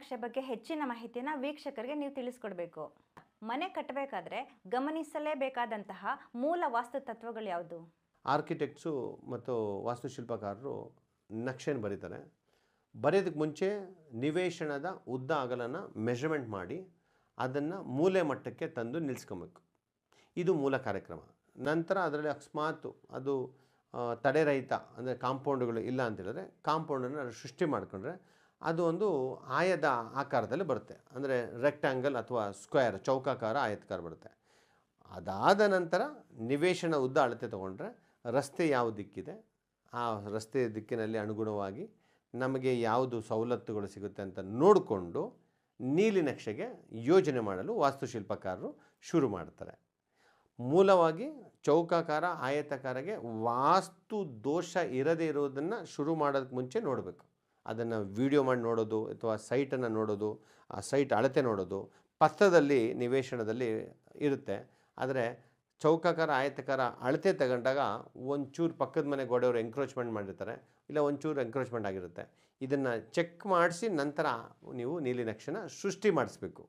ನಕ್ಷೆ ಬಗ್ಗೆ ಹೆಚ್ಚಿನ ಮಾಹಿತಿಯನ್ನು ವೀಕ್ಷಕರಿಗೆ ನೀವು ತಿಳಿಸ್ಕೊಡ್ಬೇಕು. ಮನೆ ಕಟ್ಟಬೇಕಾದ್ರೆ ಗಮನಿಸಲೇಬೇಕಾದಂತಹ ಮೂಲ ವಾಸ್ತು ತತ್ವಗಳು ಯಾವುದು? ಆರ್ಕಿಟೆಕ್ಟ್ಸು ಮತ್ತು ವಾಸ್ತುಶಿಲ್ಪಕಾರರು ನಕ್ಷೆನ ಬರೀತಾರೆ. ಬರೆಯೋದಕ್ಕೆ ಮುಂಚೆ ನಿವೇಶನದ ಉದ್ದ ಅಗಲನ ಮೆಷರ್ಮೆಂಟ್ ಮಾಡಿ ಅದನ್ನು ಮೂಲೆ ಮಟ್ಟಕ್ಕೆ ತಂದು ನಿಲ್ಲಿಸ್ಕೊಬೇಕು ಇದು ಮೂಲ ಕಾರ್ಯಕ್ರಮ. ನಂತರ ಅದರಲ್ಲಿ ಅಕಸ್ಮಾತ್ ಅದು ತಡೆರಹಿತ ಅಂದರೆ ಕಾಂಪೌಂಡ್ಗಳು ಇಲ್ಲ ಅಂತೇಳಿದ್ರೆ ಕಾಂಪೌಂಡನ್ನು ಸೃಷ್ಟಿ ಮಾಡಿಕೊಂಡ್ರೆ ಅದು ಒಂದು ಆಯದ ಆಕಾರದಲ್ಲಿ ಬರುತ್ತೆ. ಅಂದರೆ ರೆಕ್ಟ್ಯಾಂಗಲ್ ಅಥವಾ ಸ್ಕ್ವೇರ್ ಚೌಕಾಕಾರ, ಆಯತಕಾರ ಬರುತ್ತೆ. ಅದಾದ ನಂತರ ನಿವೇಶನ ಉದ್ದ ಅಳತೆ ತೊಗೊಂಡ್ರೆ ರಸ್ತೆ ಯಾವ ದಿಕ್ಕಿದೆ, ಆ ರಸ್ತೆಯ ದಿಕ್ಕಿನಲ್ಲಿ ಅನುಗುಣವಾಗಿ ನಮಗೆ ಯಾವುದು ಸವಲತ್ತುಗಳು ಸಿಗುತ್ತೆ ಅಂತ ನೋಡಿಕೊಂಡು ನೀಲಿ ನಕ್ಷೆಗೆ ಯೋಜನೆ ಮಾಡಲು ವಾಸ್ತುಶಿಲ್ಪಕಾರರು ಶುರು ಮಾಡ್ತಾರೆ. ಮೂಲವಾಗಿ ಚೌಕಾಕಾರ, ಆಯತಕಾರಗೆ ವಾಸ್ತು ದೋಷ ಇರದೇ ಇರೋದನ್ನು ಶುರು ಮಾಡೋದಕ್ಕೆ ಮುಂಚೆ ನೋಡಬೇಕು. ಅದನ್ನು ವಿಡಿಯೋ ಮಾಡಿ ನೋಡೋದು ಅಥವಾ ಸೈಟನ್ನು ನೋಡೋದು, ಆ ಸೈಟ್ ಅಳತೆ ನೋಡೋದು ಪತ್ರದಲ್ಲಿ ನಿವೇಶನದಲ್ಲಿ ಇರುತ್ತೆ. ಆದರೆ ಚೌಕಾಕಾರ, ಆಯತಕಾರ ಅಳತೆ ತಗೊಂಡಾಗ ಒಂಚೂರು ಪಕ್ಕದ ಮನೆ ಗೋಡೆಯವರು ಎಂಕ್ರೋಚ್ಮೆಂಟ್ ಮಾಡಿರ್ತಾರೆ. ಇಲ್ಲ, ಒಂಚೂರು ಎಂಕ್ರೋಚ್ಮೆಂಟ್ ಆಗಿರುತ್ತೆ. ಇದನ್ನು ಚೆಕ್ ಮಾಡಿಸಿ ನಂತರ ನೀವು ನೀಲಿ ನಕ್ಷೆನ ಸೃಷ್ಟಿ ಮಾಡಿಸ್ಬೇಕು.